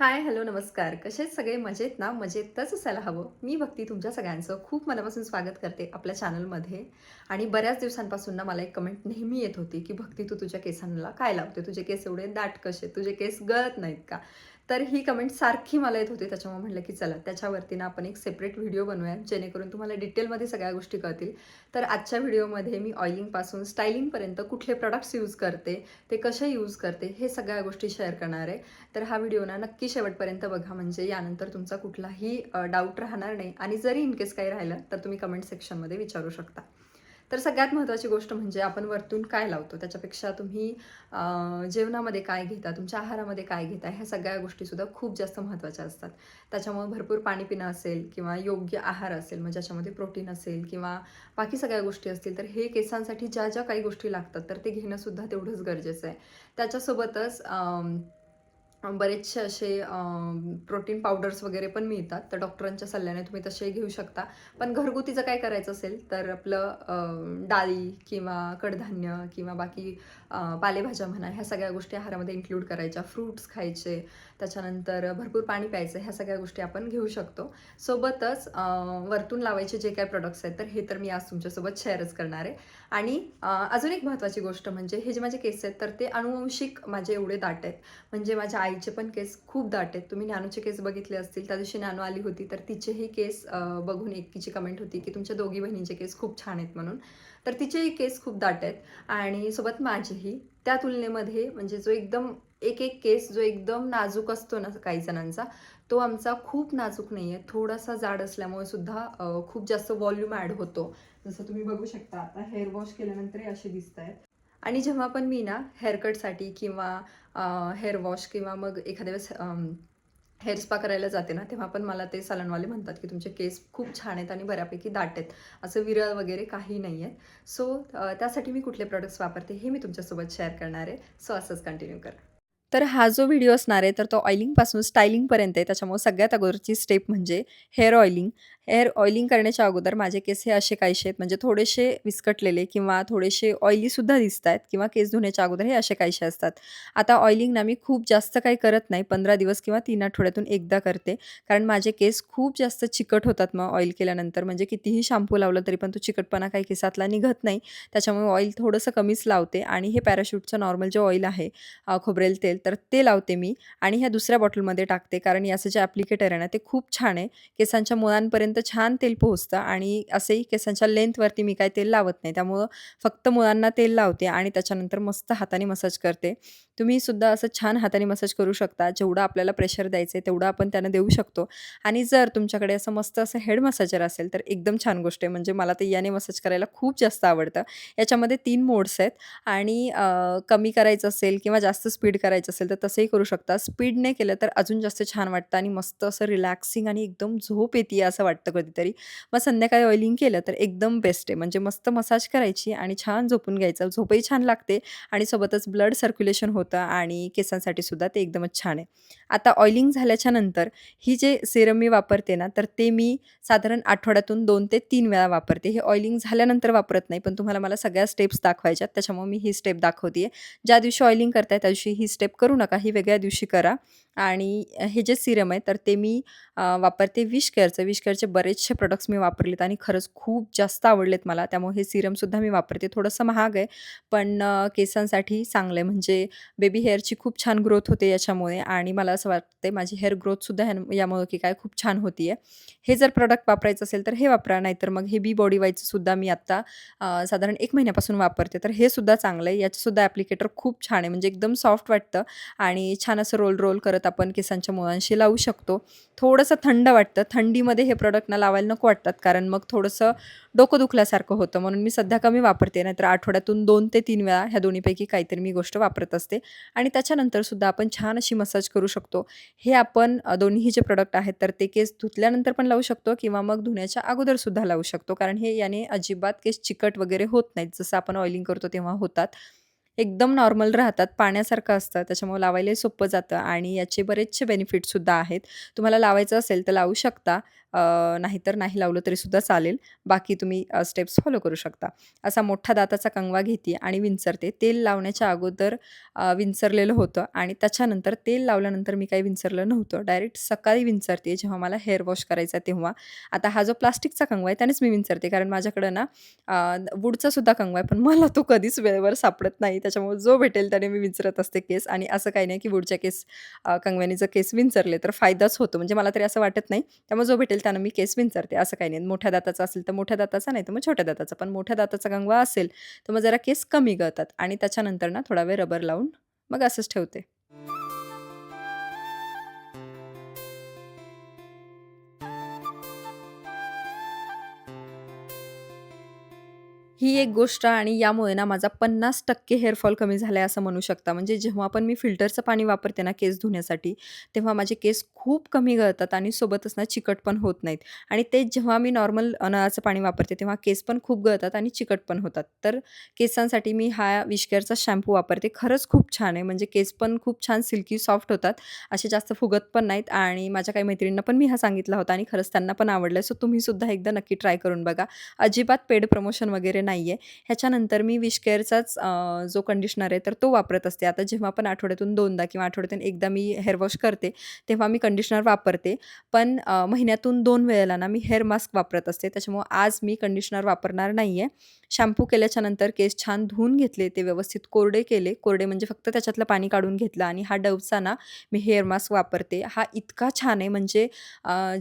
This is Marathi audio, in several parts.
हाय हॅलो नमस्कार. कसे सगळे? मजेत ना? मजेतच असायला हवं. मी भक्ती तुमच्या सगळ्यांचं खूप मनापासून स्वागत करते आपल्या चॅनलमध्ये. आणि बऱ्याच दिवसांपासून ना मला एक कमेंट नेहमी येत होती की भक्ती तू तुझ्या केसांना काय लावते? तुझे केस एवढे दाट कसे तुझे केस गळत नाहीत का? तर ही कमेंट सारखी मला येत होती. त्याच्यामुळे म्हटलं की चला त्याच्यावरती ना आपण एक सेपरेट व्हिडिओ बनवूया जेणेकरून तुम्हाला डिटेलमध्ये सगळ्या गोष्टी कळतील. तर आजच्या व्हिडिओमध्ये मी ऑइलिंगपासून स्टायलिंगपर्यंत कुठले प्रॉडक्ट्स यूज करते ते कसे यूज करते हे सगळ्या गोष्टी शेअर करणार आहे. तर हा व्हिडिओ ना नक्की शेवटपर्यंत बघा म्हणजे यानंतर तुमचा कुठलाही डाऊट राहणार नाही. आणि जरी इनकेस काही राहिलं तर तुम्ही कमेंट सेक्शनमध्ये विचारू शकता. तर सगळ्यात महत्त्वाची गोष्ट म्हणजे आपण वरतून काय लावतो? त्याच्यापेक्षा तुम्ही जेवणामध्ये काय घेता? तुमच्या आहारामध्ये काय घेता? ह्या सगळ्या गोष्टीसुद्धा खूप जास्त महत्त्वाच्या असतात. त्याच्यामुळे भरपूर पाणी पिणं असेल किंवा योग्य आहार असेल म्हणजे ज्याच्यामध्ये प्रोटीन असेल किंवा बाकी सगळ्या गोष्टी असतील तर हे केसांसाठी ज्या ज्या काही गोष्टी लागतात तर ते घेणंसुद्धा तेवढंच गरजेचं आहे. त्याच्यासोबतच बरेचसे असे प्रोटीन पावडर्स वगैरे पण मिळतात. तर डॉक्टरांच्या सल्ल्याने तुम्ही तसे घेऊ शकता. पण घरगुतीचं काय करायचं असेल तर आपलं डाळी किंवा कडधान्य किंवा बाकी पालेभाज्या म्हणा ह्या सगळ्या गोष्टी आहारामध्ये इन्क्लूड करायच्या. फ्रूट्स खायचे त्याच्यानंतर भरपूर पाणी प्यायचं ह्या सगळ्या गोष्टी आपण घेऊ शकतो. सोबतच वरतून लावायचे जे काही प्रोडक्ट्स आहेत तर हे तर मी आज तुमच्यासोबत शेअरच करणार आहे. आणि अजून एक महत्त्वाची गोष्ट म्हणजे हे जे माझे केस आहेत तर ते अनुवंशिक माझे एवढे दाट आहेत. म्हणजे माझ्या आईचे पण केस खूप दाट आहेत. तुम्ही नॅनोचे केस बघितले असतील त्या दिवशी नॅनो आली होती तर तिचेही केस बघून बघून एकीची कमेंट होती की तुमच्या दोघी बहिणींचे केस खूप छान आहेत म्हणून. तर तिचेही केस खूप दाट आहेत. आणि सोबत माझेही. त्या तुलनेमध्ये म्हणजे जो एकदम एक एक केस जो एकदम नाजूक असतो ना काही जणांचा तो आमचा खूप नाजूक नाही आहे थोडासा जाड असल्यामुळे सुद्धा खूप जास्त व्हॉल्यूम ॲड होतो. जसं तुम्ही बघू शकता आता हेअर वॉश केल्यानंतर असे दिसत आहेत आणि जेव्हा पण मी ना हेअरकटसाठी किंवा हेअर वॉश किंवा मग एखाद्या वेळेस हेअर स्पा करायला जाते ना तेव्हा पण मला ते सलनवाले म्हणतात की तुमचे केस खूप छान आहेत आणि बऱ्यापैकी दाट आहेत. असं विरळ वगैरे काही नाही आहेत. सो त्यासाठी मी कुठले प्रोडक्ट्स वापरते हे मी तुमच्यासोबत शेअर करणार आहे. सो असंच कंटिन्यू करा. तर हा जो व्हिडिओ असणार आहे तर तो ऑइलिंगपासून स्टायलिंगपर्यंत आहे. त्याच्यामुळे सगळ्यात अगोदरची स्टेप म्हणजे हेअर ऑइलिंग एअर ऑइलिंग करण्याच्या अगोदर माझे केस हे असे काहीसे आहेत म्हणजे थोडेसे विस्कटलेले किंवा थोडेसे ऑइलीसुद्धा दिसत आहेत किंवा केस धुण्याच्या अगोदर हे असे काहीसे असतात. आता ऑइलिंग ना मी खूप जास्त काही करत नाही पंधरा दिवस किंवा तीन आठवड्यातून एकदा करते. कारण माझे केस खूप जास्त चिकट होतात मग ऑइल केल्यानंतर. म्हणजे कितीही शॅम्पू लावलं तरी पण तो चिकटपणा काही केसातला निघत नाही. त्याच्यामुळे ऑइल थोडंसं कमीच लावते आणि हे पॅराशूटचं नॉर्मल जे ऑइल आहे खोबरेल तेल तर ते लावते मी आणि ह्या दुसऱ्या बॉटलमध्ये टाकते. कारण याचं जे ॲप्लिकेटर आहे ना ते खूप छान आहे. केसांच्या मुळांपर्यंत छान तेल पोहोचतं आणि असंही केसांच्या लेंथवरती मी काय तेल लावत नाही. त्यामुळं फक्त मुलांना तेल लावते आणि त्याच्यानंतर मस्त हाताने मसाज करते. तुम्ही सुद्धा असं छान हाताने मसाज करू शकता. जेवढं आपल्याला प्रेशर द्यायचं आहे तेवढं आपण त्यांना देऊ शकतो. आणि जर तुमच्याकडे असं मस्त असं हेड मसाजर असेल तर एकदम छान गोष्ट आहे. म्हणजे मला ते याने मसाज करायला खूप जास्त आवडतं. याच्यामध्ये तीन मोड्स आहेत. आणि कमी करायचं असेल किंवा जास्त स्पीड करायचं असेल तर तसंही करू शकता. स्पीडने केलं तर अजून जास्त छान वाटतं आणि मस्त असं रिलॅक्सिंग आणि एकदम झोप येते असं वाटतं कधीतरी. मग संध्याकाळी ऑइलिंग केलं तर एकदम बेस्ट आहे. म्हणजे मस्त मसाज करायची आणि छान झोपून घ्यायचं. झोपही छान लागते आणि सोबतच ब्लड सर्क्युलेशन होतं. आणि केसांसाठी सुद्धा ते एकदमच छान आहे. आता ऑइलिंग झाल्याच्यानंतर ही जे सिरम मी वापरते ना तर ते मी साधारण आठवड्यातून दोन ते तीन वेळा वापरते. हे ऑइलिंग झाल्यानंतर वापरत नाही पण तुम्हाला मला सगळ्या स्टेप्स दाखवायच्यात त्याच्यामुळे मी ही स्टेप दाखवते आहे ज्या दिवशी ऑइलिंग करताय त्या दिवशी ही स्टेप करू नका. ही वेगळ्या दिवशी करा. आणि हे जे सिरम आहे तर ते मी अ, वापरते विश केअरचं. विश केअरचे बरेचसे प्रोडक्ट्स मी वापरलेत आणि खरंच खूप जास्त आवडलेत मला. त्यामुळे हे सिरमसुद्धा मी वापरते. थोडंसं महाग आहे पण अ, केसांसाठी चांगलं आहे म्हणजे बेबी हेअरची खूप छान ग्रोथ होते याच्यामुळे आणि मला असं वाटते माझी हेअर ग्रोथसुद्धा ह्या यामुळे की काय खूप छान होती आहे हे जर प्रोडक्ट वापरायचं असेल तर हे वापरा नाहीतर मग हे बी बॉडी वाईजसुद्धा मी आत्ता अ, साधारण एक महिन्यापासून वापरते. तर हे सुद्धा चांगलं आहे याचंसुद्धा ॲप्लिकेटर खूप छान आहे. म्हणजे एकदम सॉफ्ट वाटतं आणि छान असं रोल रोल करत आपण केसांच्या मुळांशी लावू शकतो. थोडंसं थंड वाटतं. थंडीमध्ये हे प्रोडक्ट ना लावायला नको वाटतात. कारण मग थोडंसं डोकं दुखल्यासारखं होतं. म्हणून मी सध्या कमी वापरते. नाहीतर आठवड्यातून दोन ते तीन वेळा ह्या दोन्हीपैकी काहीतरी मी गोष्ट वापरत असते. आणि त्याच्यानंतर सुद्धा आपण छान अशी मसाज करू शकतो. हे आपण दोन्हीही दोन्ही जे प्रोडक्ट आहेत तर ते केस धुतल्यानंतर पण लावू शकतो किंवा मग धुण्याच्या अगोदर सुद्धा लावू शकतो. कारण हे याने अजिबात केस चिकट वगैरे होत नाहीत. जसं आपण ऑइलिंग करतो तेव्हा होतात. एकदम नॉर्मल राहतात पाण्यासारखं असतं त्याच्यामुळे लावायलाही सोपं जातं आणि याचे बरेचसे बेनिफिटसुद्धा आहेत. तुम्हाला लावायचं असेल तर लावू शकता. नाहीतर नाही लावलं तरीसुद्धा चालेल. बाकी तुम्ही स्टेप्स फॉलो करू शकता. असा मोठा दाताचा कंगवा घेते आणि विंचरते. तेल लावण्याच्या अगोदर अ, विंचरलेलं होतं आणि त्याच्यानंतर तेल लावल्यानंतर मी काही विंचरलं नव्हतं. डायरेक्ट सकाळी विंचरते जेव्हा मला हेअर वॉश करायचा तेव्हा. आता हा जो प्लास्टिकचा कंगवा आहे त्यानेच मी विंचरते कारण माझ्याकडं ना अ, वूडचा सुद्धा कंगवा आहे. पण मला तो कधीच वेळेवर सापडत नाही. त्याच्यामुळे जो भेटेल त्याने मी विंचरत असते केस आणि असं काही नाही की वूडच्या केस अ, कंगव्याने जर केस विंचरले तर फायदाच होतो. म्हणजे मला तरी असं वाटत नाही. त्यामुळे जो भेटेल त्यानं मी केस विंचरते असं काही नाही. मोठ्या दाताचा असेल तर मोठ्या दाताचा नाही तर मग छोट्या दाताचा. पण मोठ्या दाताचा गंगवा असेल तर मग जरा केस कमी गळतात आणि त्याच्यानंतर ना थोडा वेळ रबर लावून मग असंच ठेवते. ही एक गोष्ट आणि यामुळे ना माझा पन्नास टक्के हेअरफॉल कमी झाला आहे असं म्हणू शकता. म्हणजे जेव्हा पण मी फिल्टरचं पाणी वापरते ना केस धुण्यासाठी तेव्हा माझे केस खूप कमी गळतात आणि सोबतच ना चिकट पण होत नाहीत. आणि ते जेव्हा मी नॉर्मल नळाचं पाणी वापरते तेव्हा केस पण खूप गळतात आणि चिकट पण होतात. तर केसांसाठी मी हा विशकेअरचा शॅम्पू वापरते. खरंच खूप छान आहे. म्हणजे केस पण खूप छान सिल्की सॉफ्ट होतात. असे जास्त फुगत पण नाहीत आणि माझ्या काही मैत्रिणींना पण मी हा सांगितला होता आणि खरंच त्यांना पण आवडलं सो तुम्ही सुद्धा एकदा नक्की ट्राय करून बघा. अजिबात पेड प्रमोशन वगैरे नाही आहे ह्याच्यानंतर मी विशकेअरचाच जो कंडिशनर आहे तर तो वापरत असते. आता जेव्हा पण आठवड्यातून दोनदा किंवा आठवड्यातून एकदा मी हेअर वॉश करते तेव्हा मी कंडिशनर वापरते. पण महिन्यातून दोन वेळेला ना मी हेअर मास्क वापरत असते. त्याच्यामुळं आज मी कंडिशनर वापरणार नाही आहे शॅम्पू केल्याच्यानंतर केस छान धुवून घेतले ते व्यवस्थित कोरडे केले. कोरडे म्हणजे फक्त त्याच्यातलं पाणी काढून घेतलं आणि हा डवचा ना मी हेअर मास्क वापरते. हा इतका छान आहे. म्हणजे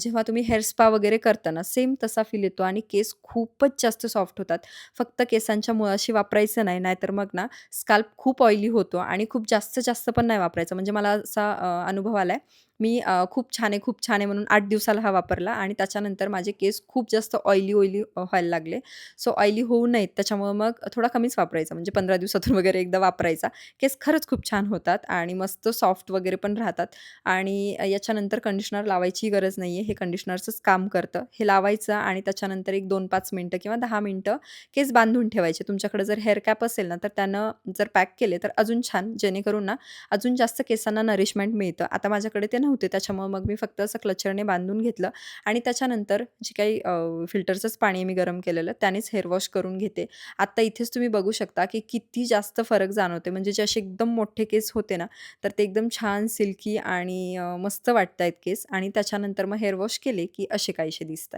जेव्हा तुम्ही हेअर स्पा वगैरे करताना सेम तसा फील येतो आणि केस खूपच जास्त सॉफ्ट होतात. फक्त केसांच्या मुळाशी वापरायचं नाही नाहीतर मग ना स्काल्प खूप ऑइली होतो आणि खूप जास्त जास्त पण नाही वापरायचं. म्हणजे मला असा अ, अनुभव आला आहे मी अ, खूप छान आहे खूप छान आहे म्हणून आठ दिवसाला हा वापरला आणि त्याच्यानंतर माझे केस खूप जास्त ऑइली ऑइली व्हायला लागले. सो ऑइली होऊ नयेत. त्याच्यामुळं मग थोडा कमीच वापरायचा. म्हणजे पंधरा दिवसातून वगैरे एकदा वापरायचा. केस खरंच खूप छान होतात आणि मस्त सॉफ्ट वगैरे पण राहतात. आणि याच्यानंतर कंडिशनर लावायची गरज नाही आहे हे कंडिशनरचंच काम करतं. हे लावायचं आणि त्याच्यानंतर एक दोन पाच मिनटं किंवा दहा मिनटं केस बांधून ठेवायचे. तुमच्याकडे जर हेअर कॅप असेल ना तर त्यानं जर पॅक केले तर अजून छान. जेणेकरून ना अजून जास्त केसांना नरिशमेंट मिळतं. आता माझ्याकडे ते नव्हते त्याच्यामुळं मग मी फक्त असं क्लचरने बांधून घेतलं आणि त्याच्यानंतर जे काही फिल्टरचंच पाणी मी गरम केलेलं त्यानेच हेअर वॉश करून घेते. आत्ता इथेच तुम्ही बघू शकता की किती जास्त फरक जाणवते. म्हणजे जे असे एकदम मोठे केस होते ना तर ते एकदम छान सिल्की आणि अ, मस्त वाटत आहेत केस आणि त्याच्यानंतर मग हेअर वॉश केले की असे काहीसे दिसत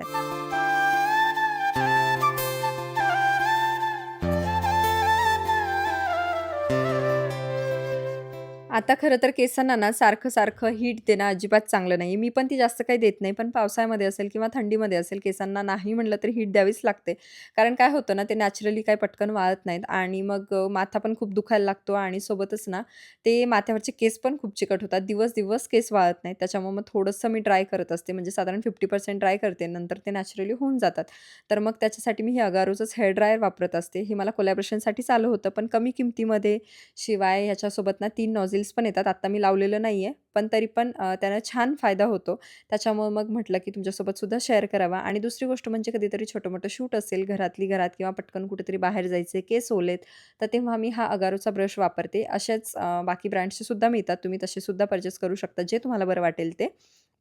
आता खरं तर केसांना ना सारखं-सारखं हीट देणं अजिबात चांगलं नाही मी पण ती जास्त काही देत नाही. पण पावसाळ्यामध्ये असेल किंवा थंडीमध्ये असेल केसांना नाही म्हटलं तरी हीट द्यावीच लागते. कारण काय होतं ना, ते नॅचरली काय पटकन वाळत नाहीत आणि मग अ, माथा पण खूप दुखायला लागतो आणि सोबतच ना, ते माथ्यावरचे केस पण खूप चिकट होतात. दिवस-दिवस केस वाळत नाहीत. त्याच्यामुळे मग थोडंसं मी ड्राय करत असते. म्हणजे साधारण 50% ड्राय करते. नंतर ते नॅचरली होऊन जातात. तर मग त्याच्यासाठी मी हे अगारोचंच हेअर ड्रायर वापरत असते. हे मला कोलॅबोरेशनसाठीच आलं होतं, पण कमी किमतीमध्ये. शिवाय ह्याच्यासोबत ना तीन नॉझिल्स पण येतात. आत्ता मी लावलेलं नाही आहे. पण तरी पण त्यांना छान फायदा होतो. त्याच्यामुळं मग म्हटलं की तुमच्यासोबत सुद्धा शेअर करावा आणि दुसरी गोष्ट म्हणजे कधीतरी छोटं-मोठं शूट असेल घरातली घरात किंवा पटकन कुठेतरी बाहेर जायचे, केस ओलेत, तर तेव्हा मी हा अगारोचा ब्रश वापरते. असेच बाकी ब्रँडचे सुद्धा मिळतात. तुम्ही तसे सुद्धा पर्चेस करू शकता, जे तुम्हाला बरं वाटेल ते.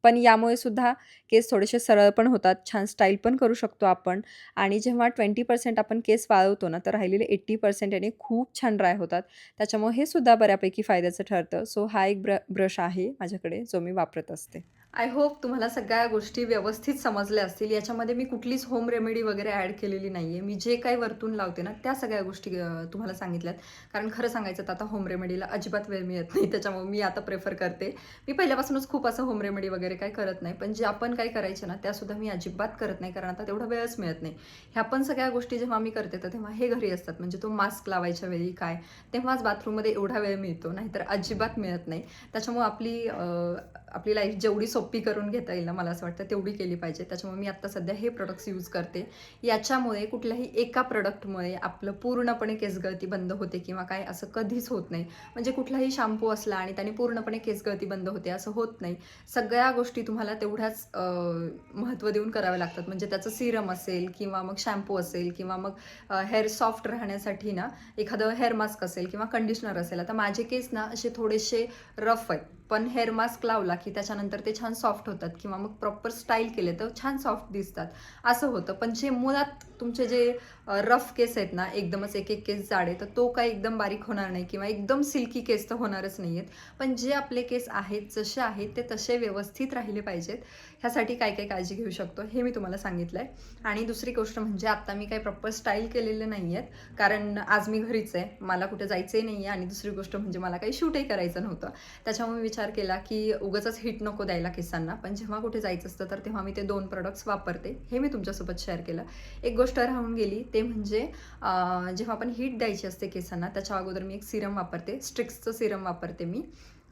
पण यामुळे सुद्धा केस थोडेसे सरळ पण होतात, छान स्टाईल पण करू शकतो आपण आणि जेव्हा 20% आपण केस वाळवतो ना, तर राहिलेले 80% याने खूप छान ड्राय होतात. त्याच्यामुळे हे सुद्धा बऱ्यापैकी फायद्याचं ठरतं. सो हा एक ब्र ब्रश आहे माझ्याकडे, जो मी वापरत असते. आय होप तुम्हाला सगळ्या गोष्टी व्यवस्थित समजल्या असतील. याच्यामध्ये मी कुठलीच होम रेमेडी वगैरे ॲड केलेली नाही आहे. मी जे काही वरतून लावते ना, त्या सगळ्या गोष्टी तुम्हाला सांगितल्यात. कारण खरं सांगायचं तर आता होम रेमेडीला अजिबात वेळ मिळत नाही. त्याच्यामुळे मी आता प्रेफर करते. मी पहिल्यापासूनच खूप असं होम रेमेडी वगैरे काही करत नाही. पण जे आपण काही करायचे ना, त्यासुद्धा मी अजिबात करत नाही. कारण आता तेवढा वेळच मिळत नाही. ह्या पण सगळ्या गोष्टी जेव्हा मी करते, तर तेव्हा हे घरी असतात. म्हणजे तो मास्क लावायच्या वेळी काय, तेव्हाच बाथरूममध्ये एवढा वेळ मिळतो. नाहीतर अजिबात मिळत नाही. त्याच्यामुळे आपली आपली लाईफ जेवढी सोपी करून घेता येईल ना, मला असं वाटतं तेवढी केली पाहिजे. त्याच्यामुळे मी आत्ता सध्या हे प्रोडक्ट्स यूज करते. याच्यामुळे कुठल्याही एका प्रोडक्टमुळे आपलं पूर्णपणे केसगळती बंद होते किंवा काय असं कधीच होत नाही. म्हणजे कुठलाही शॅम्पू असला आणि त्याने पूर्णपणे केसगळती बंद होते असं होत नाही. सगळ्या गोष्टी तुम्हाला तेवढ्याच महत्त्व देऊन कराव्या लागतात. म्हणजे त्याचं सिरम असेल किंवा मग शॅम्पू असेल किंवा मग हेअर सॉफ्ट राहण्यासाठी ना, एखादं हेअर मास्क असेल किंवा कंडिशनर असेल. आता माझे केस ना, असे थोडेसे रफ आहेत. पण हेअर मास्क लावला की त्याच्यानंतर ते छान सॉफ्ट होतात किंवा मग प्रॉपर स्टाईल केले तर छान सॉफ्ट दिसतात. असं होतं. पण जे मुळात तुमचे जे रफ केस आहेत ना एकदमच एक एक केस जाडे तर तो काय एकदम बारीक होणार नाही किंवा एकदम सिल्की केस तर होणारच नाही आहेत पण जे आपले केस आहेत जसे आहेत ते तसे व्यवस्थित राहिले पाहिजेत. ह्यासाठी काय काय काळजी घेऊ शकतो हे मी तुम्हाला सांगितलं आहे आणि दुसरी गोष्ट म्हणजे आत्ता मी काही प्रॉपर स्टाईल केलेले नाही आहेत कारण आज मी घरीच आहे मला कुठे जायचंही नाही आहे आणि दुसरी गोष्ट म्हणजे मला काही शूटही करायचं नव्हतं. त्याच्यामुळे मी विचार केला की उगाच हिट नको द्यायला केसांना पण जेव्हा कुठे जायचं असतं तर तेव्हा मी ते दोन प्रोडक्ट्स वापरते हे मी तुमच्यासोबत शेअर केलं. एक गोष्ट राहून गेली ते म्हणजे जेव्हा आपण हीट द्यायची असते केसांना त्याच्या अगोदर मी एक सिरम वापरते. स्ट्रिक्सचं सिरम वापरते मी.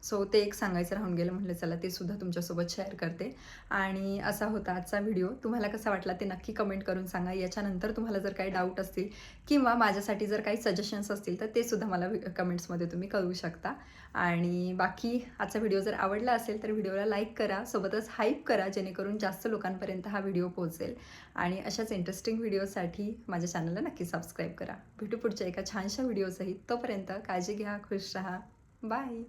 सो ते एक सांगायचं राहून गेलं म्हटलं चला ते सुद्धा तुमच्यासोबत शेअर करते. आणि असा होता आजचा व्हिडिओ तुम्हाला कसा वाटला ते नक्की कमेंट करून सांगा. याच्यानंतर तुम्हाला जर काही डाऊट असतील किंवा माझ्यासाठी जर काही सजेशन्स असतील तर ते सुद्धा मला कमेंट्समध्ये तुम्ही कळवू शकता. आणि बाकी आजचा व्हिडिओ जर आवडला असेल तर व्हिडिओला लाईक करा. सोबतच हाईप करा जेणेकरून जास्त लोकांपर्यंत हा व्हिडिओ पोहोचेल. आणि अशाच इंटरेस्टिंग व्हिडिओसाठी माझ्या चॅनलला नक्की सबस्क्राईब करा. भेटू पुढच्या एका छानशा व्हिडिओसहित तोपर्यंत काळजी घ्या खुश राहा. बाय